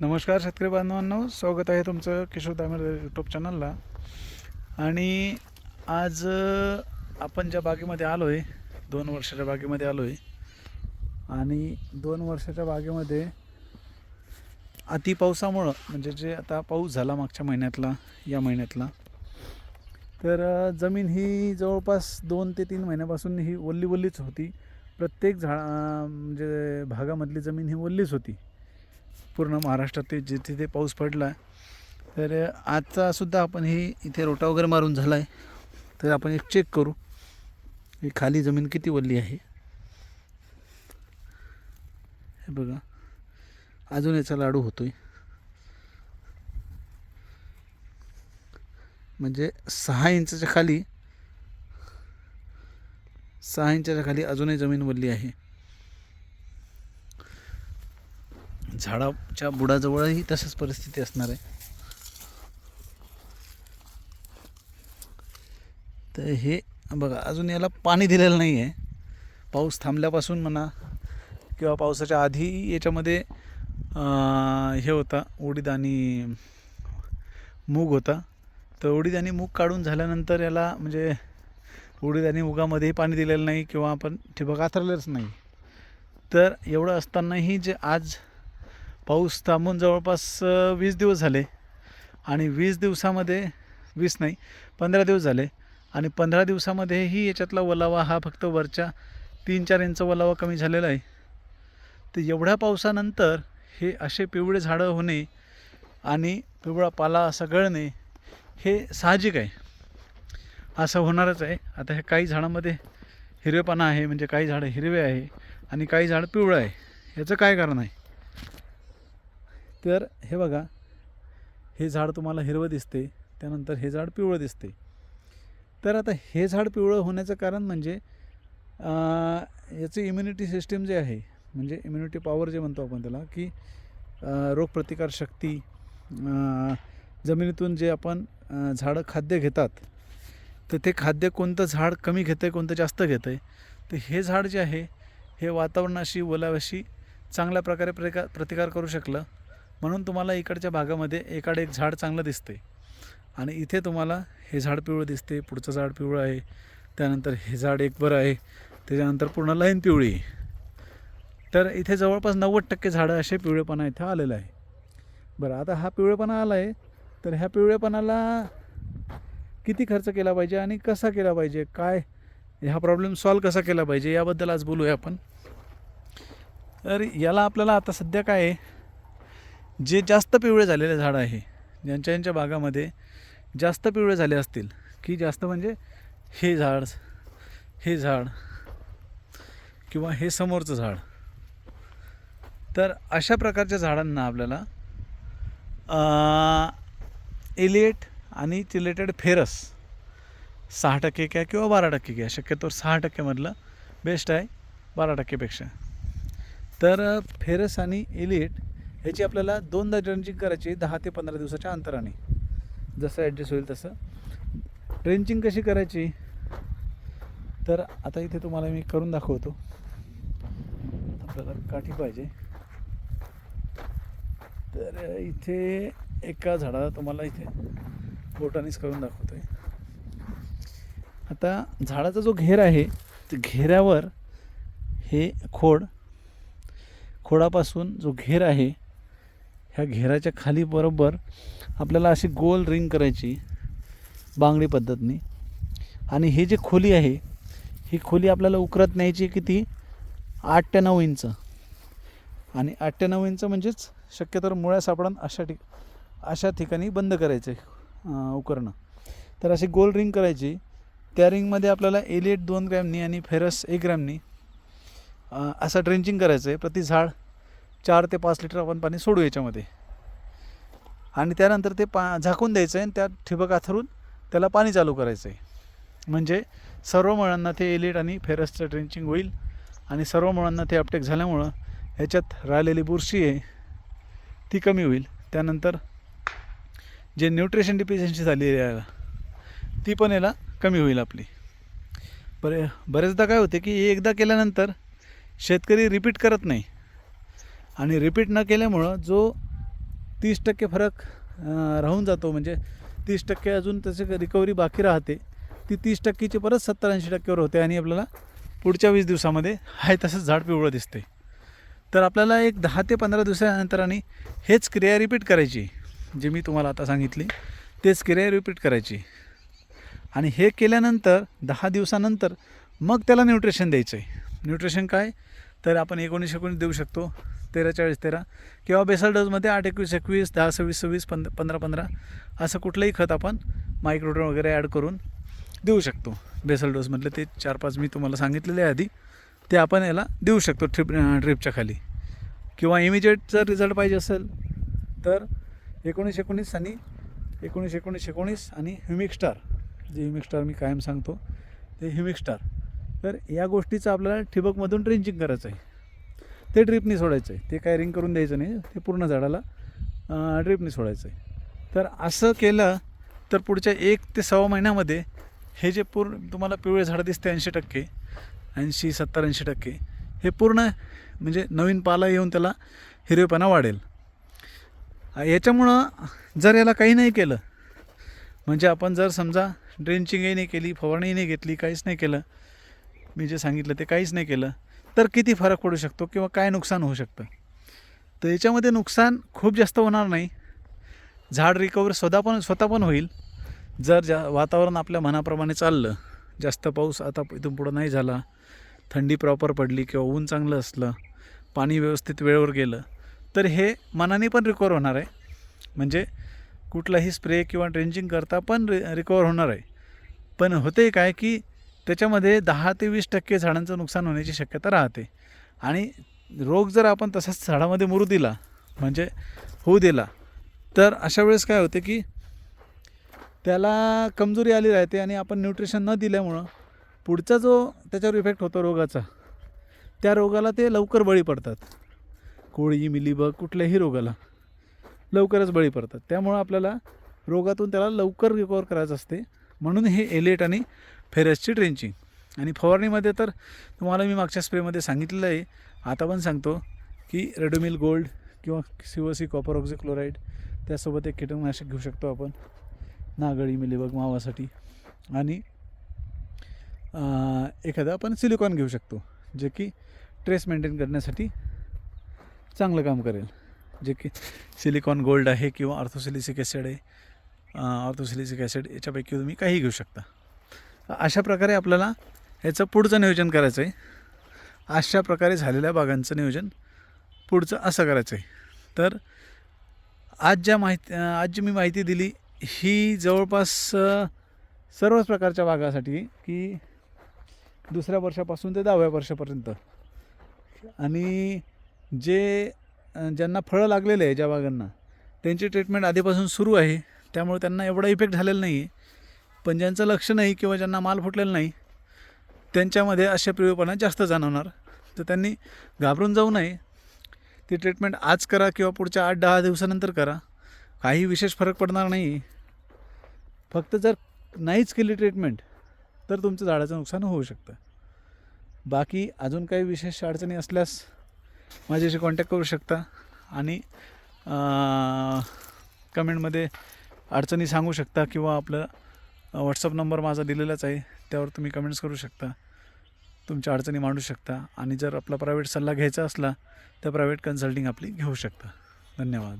नमस्कार शेतकरी बांधवांनो स्वागत आहे तुमचं किशोर दामेर यूट्यूब चॅनलला आणि आज आपण ज्या बागेमध्ये आलो आहे दोन वर्षाच्या बागेमध्ये आलो आहे आणि दोन वर्षाच्या बागेमध्ये अति पावसामुळं म्हणजे जे आता पाऊस झाला मागच्या महिन्यातला या महिन्यातला तर जमीन ही जवळपास दोन ते तीन महिन्यापासून ही ओल्ली ओल्लीच होती. प्रत्येक झा म्हणजे भागामधली जमीन ही ओल्लीच होती. पूर्ण महाराष्ट्रात ते जिथे तिथे पाऊस पडला तर आजचा सुद्धा आपण हे इथे रोटा वगैरे मारून झाला आहे तर आपण एक चेक करू ही खाली जमीन किती वल्ली आहे. हे बघा अजून याचा लाडू होतोय. म्हणजे सहा इंचाच्या खाली सहा इंचाच्या खाली अजूनही जमीन वल्ली आहे. झाडाच्या बुडाजवळही तसंच परिस्थिती असणार आहे. तर हे बघा अजून याला पाणी दिलेलं नाही आहे पाऊस थांबल्यापासून म्हणा किंवा पावसाच्या आधी याच्यामध्ये हे होता उडीद आणि मूग होता. तर उडीद आणि मूग काढून झाल्यानंतर याला म्हणजे उडीद आणि मुगामध्येही पाणी दिलेलं नाही किंवा आपण ठिबक आथरलेलंच नाही. तर एवढं असतानाही जे आज पाऊस थांबून जवळपास वीस दिवस झाले. आणि वीस दिवसामध्ये वीस नाही पंधरा दिवस झाले. आणि पंधरा दिवसामध्येही याच्यातला ओलावा हा फक्त वरच्या तीन चार इंच ओलावा कमी झालेला आहे. तर एवढ्या पावसानंतर हे असे पिवळे झाडं होणे आणि पिवळा पाला असा गळणे हे साहजिक आहे. असं होणारच आहे. आता हे काही झाडामध्ये हिरवेपणा आहे म्हणजे काही झाडं हिरवे आहे आणि काही झाडं पिवळं आहे. याचं काय कारण आहे? तर हे बघा हे झाड तुम्हाला हिरवं दिसते त्यानंतर हे झाड पिवळं दिसते. तर आता हे झाड पिवळं होण्याचं कारण म्हणजे याची याचं इम्युनिटी सिस्टीम जे आहे म्हणजे इम्युनिटी पॉवर जे म्हणतो आपण त्याला की रोगप्रतिकारशक्ती जमिनीतून जे आपण झाडं खाद्य घेतात तर ते खाद्य कोणतं झाड कमी घेतं आहे कोणतं जास्त घेतं आहे तर हे झाड जे आहे हे वातावरणाशी ओलाव्याशी चांगल्या प्रकारे प्रका प्रतिकार करू शकलं. म्हणून तुम्हाला इकडच्या भागामध्ये एकाड एक झाड चांगलं दिसते. आणि इथे तुम्हाला हे झाड पिवळं दिसते पुढचं झाड पिवळं आहे त्यानंतर हे झाड एक बरं आहे त्याच्यानंतर पूर्ण लाईन पिवळी आहे. तर इथे जवळपास नव्वद टक्के झाडं असे पिवळेपणा इथं आलेलं आहे. बरं आता हा पिवळेपणा आला आहे तर ह्या पिवळेपणाला किती खर्च केला पाहिजे आणि कसा केला पाहिजे? काय ह्या प्रॉब्लेम सॉल्व कसा केला पाहिजे? याबद्दल आज बोलूया आपण. तर याला आपल्याला आता सध्या काय आहे? जे जास्त पिवळे झालेले झाडं आहे ज्यांच्या यांच्या बागामध्ये जास्त पिवळे झाले असतील की जास्त म्हणजे हे झाड हे झाड किंवा हे समोरचं झाड. तर अशा प्रकारच्या झाडांना आपल्याला एलिएट आणि चिलेटेड फेरस सहा टक्के घ्या किंवा बारा टक्के घ्या. शक्यतो सहा टक्केमधलं बेस्ट आहे बारा टक्केपेक्षा तर फेरस आणि एलिएट ह्याची आपल्याला दोनदा ड्रेंचिंग करायची दहा ते पंधरा दिवसाच्या अंतराने. जसं ॲडजस्ट होईल तसं. ड्रेंचिंग कशी करायची? तर आता इथे तुम्हाला मी करून दाखवतो. आपल्याला काठी पाहिजे. तर इथे एका झाडाला तुम्हाला इथे बोटानेच करून दाखवतोय. आता झाडाचा जो घेर आहे त्या घेऱ्यावर हे खोड खोडापासून जो घेर आहे ह्या घेराच्या खाली बरोबर आपल्याला अशी गोल रिंग करायची बांगडी पद्धतीने. आणि ही जी खोली आहे ही खोली आपल्याला उकरत न्यायची किती? आठ ते नऊ इंच. आणि आठ ते नऊ इंच म्हणजेच शक्यतो मुळ्या सापडण अशा ठिक अशा ठिकाणी बंद करायचं आहे उकरणं तर अशी गोल रिंग करायची. त्या रिंगमध्ये आपल्याला एलिएट दोन ग्रॅमनी आणि फेरस एक ग्रॅमनी असं ड्रेंचिंग करायचं आहे प्रति झाड चार ते पाच लिटर आपण पाणी सोडू याच्यामध्ये. आणि त्यानंतर ते पा झाकून द्यायचं आहे आणि त्यात ठिबक आथरून त्याला पाणी चालू करायचं आहे म्हणजे सर्व मुळांना ते एलिट आणि फेरसचं ट्रेंचिंग होईल आणि सर्व मुळांना ते अपटेक झाल्यामुळं ह्याच्यात राहिलेली बुरशी आहे ती कमी होईल. त्यानंतर जे न्यूट्रिशन डिफिशियन्सी झालेली आहे याला, ती पण याला कमी होईल आपली. बरे बरेचदा काय होते की एकदा केल्यानंतर शेतकरी रिपीट करत नाही. आणि रिपीट न केल्यामुळं जो तीस टक्के फरक राहून जातो म्हणजे तीस टक्के अजून त्याची रिकव्हरी बाकी राहते ती तीस टक्केची परत सत्तर ऐंशी टक्क्यावर होते आणि आपल्याला पुढच्या वीस दिवसामध्ये आहे तसंच झाड पिवळं दिसते तर आपल्याला एक दहा ते पंधरा दिवसानंतराने हेच क्रिया रिपीट करायची जे मी तुम्हाला आता सांगितली तेच क्रिया रिपीट करायची. आणि हे केल्यानंतर दहा दिवसानंतर मग त्याला न्यूट्रिशन द्यायचं आहे न्यूट्रिशन काय? तर आपण एकोणीस एकोणीस देऊ शकतो तेरा चाळीस तेरा. किंवा बेसल डोजमध्ये आठ एकवीस एकवीस दहा सव्वीस सव्वीस पंध पंधरा पंधरा. असं कुठलंही खत आपण मायक्रोड्रोन वगैरे ॲड करून देऊ शकतो. बेसल डोजमधले ते चार पाच मी तुम्हाला सांगितलेले आहे आधी. ते आपण याला देऊ शकतो ट्रिप ट्रिपच्या खाली. किंवा इमिजिएट जर रिझल्ट पाहिजे असेल तर एकोणीस एकोणीस आणि एकोणीस एकोणीस एकोणीस आणि ह्युमिक स्टार. जे ह्युमिक स्टार मी कायम सांगतो ते ह्युमिक स्टार. तर या गोष्टीचं आपल्याला ठिबकमधून ड्रेंचिंग करायचं आहे. ते ड्रिपनी सोडायचं आहे. ते काय रिंग करून द्यायचं नाही. ते पूर्ण झाडाला ड्रिपनी सोडायचं आहे. तर असं केलं तर पुढच्या एक ते सव्वा महिन्यामध्ये हे जे पूर्ण तुम्हाला पिवळे झाडं दिसते ऐंशी टक्के ऐंशी सत्तर ऐंशी टक्के हे पूर्ण म्हणजे नवीन पाला येऊन त्याला हिरवेपणा वाढेल. याच्यामुळं जर याला काही नाही केलं म्हणजे आपण जर समजा ड्रेंचिंगही नाही केली फवारणीही नाही घेतली काहीच नाही केलं मी जे सांगितलं ते काहीच नाही केलं. तर किती फरक पडू शकतो किंवा काय नुकसान होऊ शकतं? तर याच्यामध्ये नुकसान खूप जास्त होणार नाही. झाड रिकवर स्वतः पण स्वतः पण होईल. जर जा वातावरण आपल्या मनाप्रमाणे चाललं जास्त पाऊस आता इथून पुढं नाही झाला थंडी प्रॉपर पडली किंवा ऊन चांगलं असलं पाणी व्यवस्थित वेळेवर गेलं तर हे मनाने पण रिकवर होणार आहे. म्हणजे कुठलाही स्प्रे किंवा ड्रेंचिंग करता पण रि रिकवर होणार आहे. पण होते काय की त्याच्यामध्ये दहा ते वीस टक्के झाडांचं नुकसान होण्याची शक्यता राहते. आणि रोग जर आपण तसाच झाडामध्ये मुरू दिला म्हणजे होऊ दिला तर अशा वेळेस काय होते की त्याला कमजोरी आली राहते आणि आपण न्यूट्रिशन न दिल्यामुळं पुढचा जो त्याच्यावर इफेक्ट होतो रोगाचा त्या रोगाला ते लवकर बळी पडतात. कोळी मिलीबग कुठल्याही रोगाला लवकरच बळी पडतात. त्यामुळं आपल्याला रोगातून त्याला लवकर रिकवर करायचं असते. म्हणून हे एलेट आणि फेरसची ड्रेंचिंग आणि फवारणीमध्ये तर तुम्हाला मी मागच्या स्प्रेमध्ये सांगितलेलं आहे. आता पण सांगतो की रेडोमिल गोल्ड किंवा सिओसी कॉपर ऑक्झिक्लोराईड त्यासोबत एक कीटकनाशक घेऊ शकतो आपण. नागळी मिलीबग मावासाठी. आणि एखादा एखादं आपण सिलिकॉन घेऊ शकतो जे की ट्रेस मेंटेन करण्यासाठी चांगलं काम करेल. जे की सिलिकॉन गोल्ड आहे किंवा ऑर्थोसिलिसिक ॲसिड आहे. ऑर्थोसिलिसिक ॲसिड याच्यापैकी तुम्ही काही घेऊ शकता. अशा प्रकारे आपल्याला ह्याचं पुढचं नियोजन करायचं आहे. अशा प्रकारे झालेल्या बागांचं नियोजन पुढचं असं करायचं आहे. तर आज ज्या माहिती आज जी मी माहिती दिली ही जवळपास सर्वच प्रकारच्या बागासाठी की दुसऱ्या वर्षापासून ते दहाव्या वर्षापर्यंत. आणि जे ज्यांना फळं लागलेले आहे ज्या बागांना त्यांची ट्रीटमेंट आधीपासून सुरू आहे. त्यामुळे त्यांना एवढा इफेक्ट झालेला नाही आहे पण ज्यांचं लक्ष नाही किंवा ज्यांना माल फुटलेला नाही त्यांच्यामध्ये अशा पिवळेपणा जास्त जाणवणार. तर त्यांनी घाबरून जाऊ नये. ती ट्रीटमेंट आज करा किंवा पुढच्या आठ दहा दिवसानंतर करा. काही विशेष फरक पडणार नाही. फक्त जर नाहीच केली ट्रीटमेंट तर तुमचं झाडाचं नुकसान होऊ शकतं. बाकी अजून काही विशेष अडचणी असल्यास माझ्याशी कॉन्टॅक्ट करू शकता आणि कमेंटमध्ये अडचणी सांगू शकता किंवा आपलं व्हॉट्सअप नंबर माझा दिलेलाच आहे. त्यावर तुम्ही कमेंट्स करू शकता. तुमच्या अडचणी मांडू शकता. आणि जर आपला प्रायव्हेट सल्ला घ्यायचा असला तर प्रायव्हेट कन्सल्टिंग आपली घेऊ शकता. धन्यवाद.